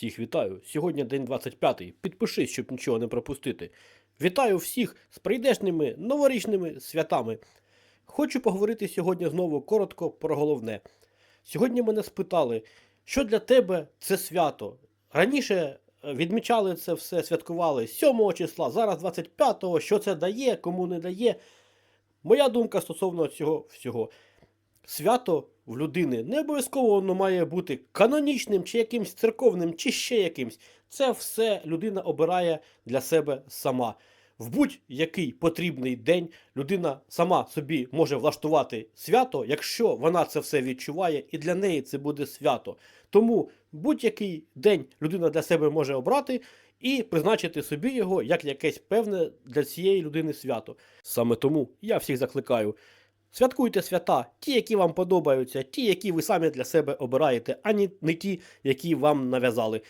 Всіх вітаю. Сьогодні день 25. Підпишись, щоб нічого не пропустити. Вітаю всіх з прийдешніми новорічними святами. Хочу поговорити сьогодні знову коротко про головне. Сьогодні мене спитали, що для тебе це свято. Раніше е, відмічали це все, святкували 7 числа, зараз 25-го, що це дає, кому не дає. Моя думка стосовно цього всього. Свято в людини не обов'язково воно має бути канонічним, чи якимсь церковним, чи ще якимсь. Це все людина обирає для себе сама. В будь-який потрібний день людина сама собі може влаштувати свято, якщо вона це все відчуває, і для неї це буде свято. Тому будь-який день людина для себе може обрати і призначити собі його як якесь певне для цієї людини свято. Саме тому я всіх закликаю. Святкуйте свята, ті, які вам подобаються, ті, які ви самі для себе обираєте, а не ті, які вам нав'язали.